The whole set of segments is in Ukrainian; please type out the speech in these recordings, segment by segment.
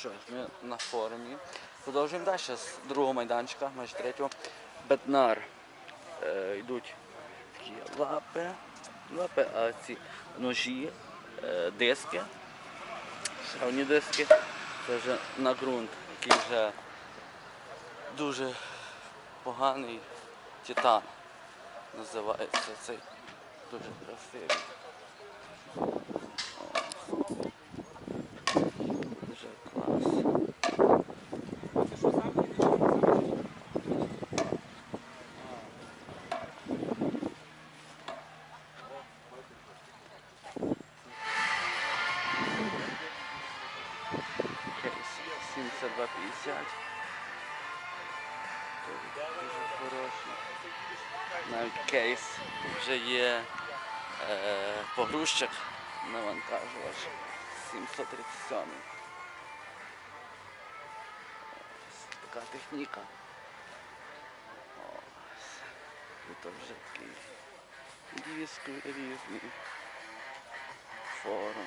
Що ми на форумі. Продовжуємо далі з другого майданчика, майже третього. Бетнар. Е, йдуть такі лапи, лапи, а ці ножі, е, диски, шравні диски. Це вже на ґрунт, який вже дуже поганий титан. Називається цей дуже красивий. 7250. Дуже хороший. Навіть кейс вже є е, погрузчик навантажувач 737. Ось така техніка. Ось. Тут вже такий диск різний. Форум.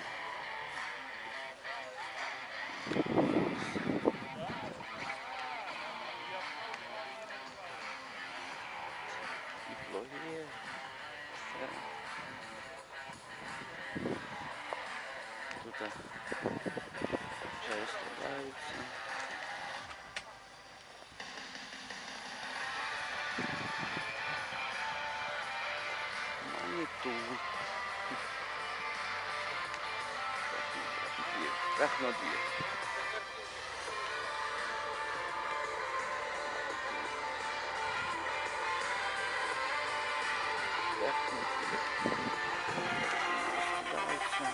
Технодір. Розкладаються.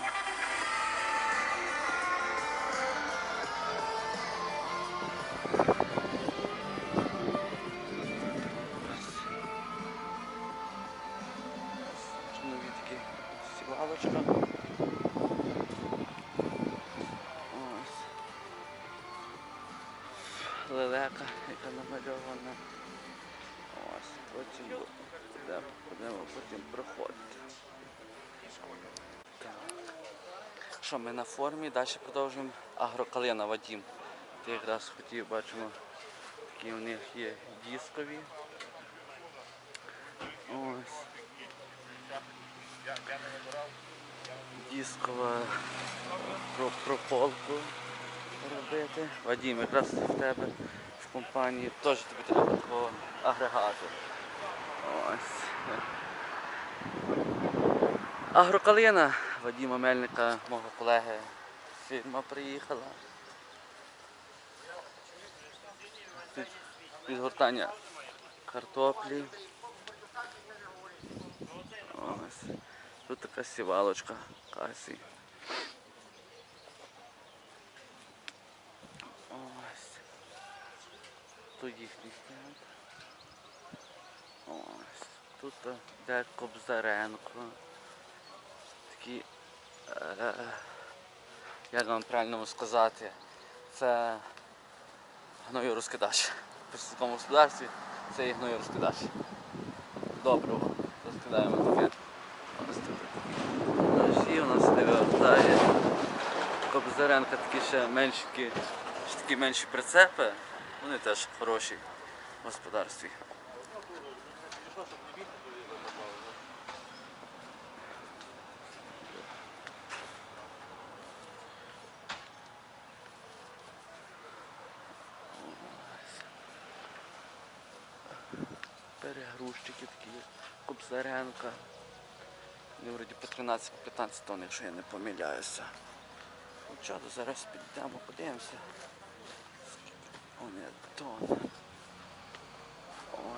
Нові такі сівалочка. Потім будемо, будемо потім проходити. Що ми на формі, далі продовжуємо агрокалина Вадім. Ти якраз хотів, бачимо, такі у них є дискові. Ось. Дискова прополку робити. Вадім, якраз в тебе в компанії теж тобі треба такого агрегату. Ось. Агрокалина Вадима Мельника, мого колеги, фірма приїхала. Під, підгортання картоплі. Ось. Тут така сівалочка касі. Ось. Тут їхній стенд. Тут е, де Кобзаренко. Такі, е, як вам правильно сказати, це гною розкидач. В сільському господарстві це і гною розкидач. Доброго. Розкидаємо таке. Ножі у нас не вивертає. Кобзаренка такі ще менші, ще такі менші прицепи. Вони теж хороші в господарстві. Перегрузчики такі, Кобзаренка. Вони вроді по 13-15 тонн, якщо я не помиляюся. Ну, чого, зараз підійдемо, подивимося. Вони тонн.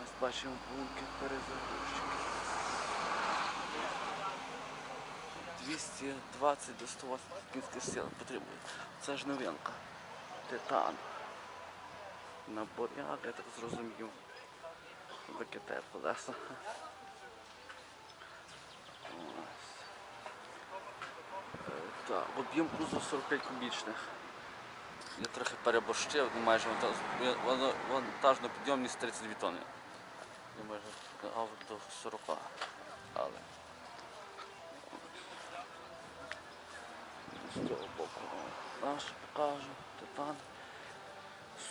Ось бачимо бункер перезагрузчики. 220 до 180 кінських сил потребує. Це ж новинка. Титан. Наборяк, я так зрозумів. ВКТ колеса. Е, Так, об'єм кузов 45 кубічних. Я трохи переборщив, майже вантаж- воно- вантажна підйомність 32 тонни. Я майже сказав до 40. Але. З цього боку. наш покажу, титан.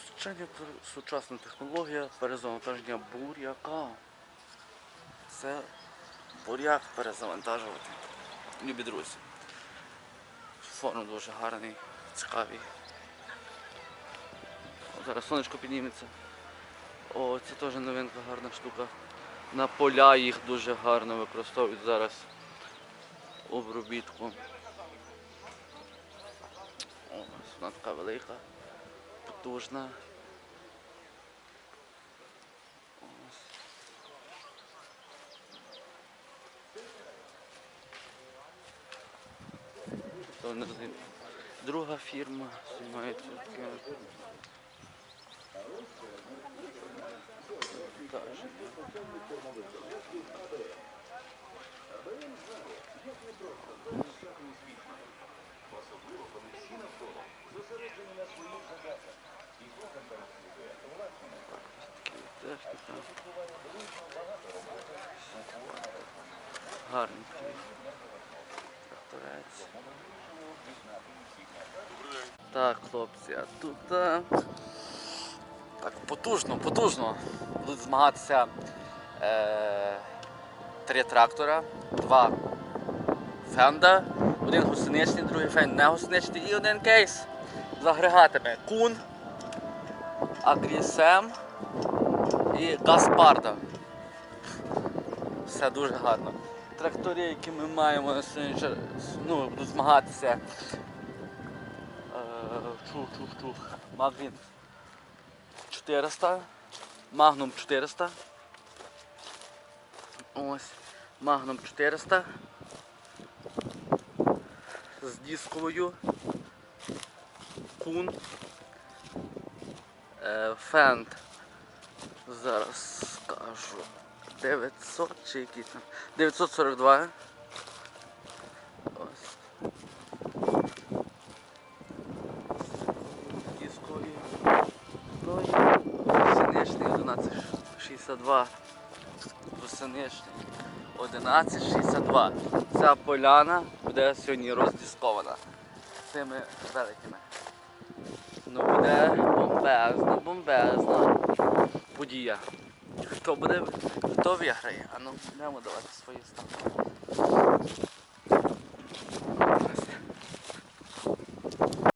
Сучення сучасна технологія перезавантаження буряка. Це буряк перезавантажувати. Любі друзі. Фон дуже гарний, цікавий. Зараз сонечко підніметься. О, це теж новинка, гарна штука. На поля їх дуже гарно використовують зараз обробітку. Ось вона така велика, потужна. Друга фірма займається Тракторець. Так, хлопці, а тут а, так потужно, потужно. Будуть змагатися е, три трактора, два фенда, один гусеничний, другий фенд не гусеничний і один кейс з агрегатами. Кун, Агрісем і Гаспарда. Все дуже гарно. Трактори, які ми маємо на сьогодні, ну, будуть змагатися. Чух, чух, чух. Магвін 400, Магнум 400. Ось. Магнум 400. З дисковою. Кун. Е, Фенд. Зараз скажу. 900 чи який там. 942. Ось. Дискові. Той. Синичний 1162. Синичний 1162. Ця поляна буде сьогодні роздискована цими великими. Ну буде бомбезна, бомбезна подія. Хто буде, хто виграє? А ну, йдемо давати свої ставки. Ось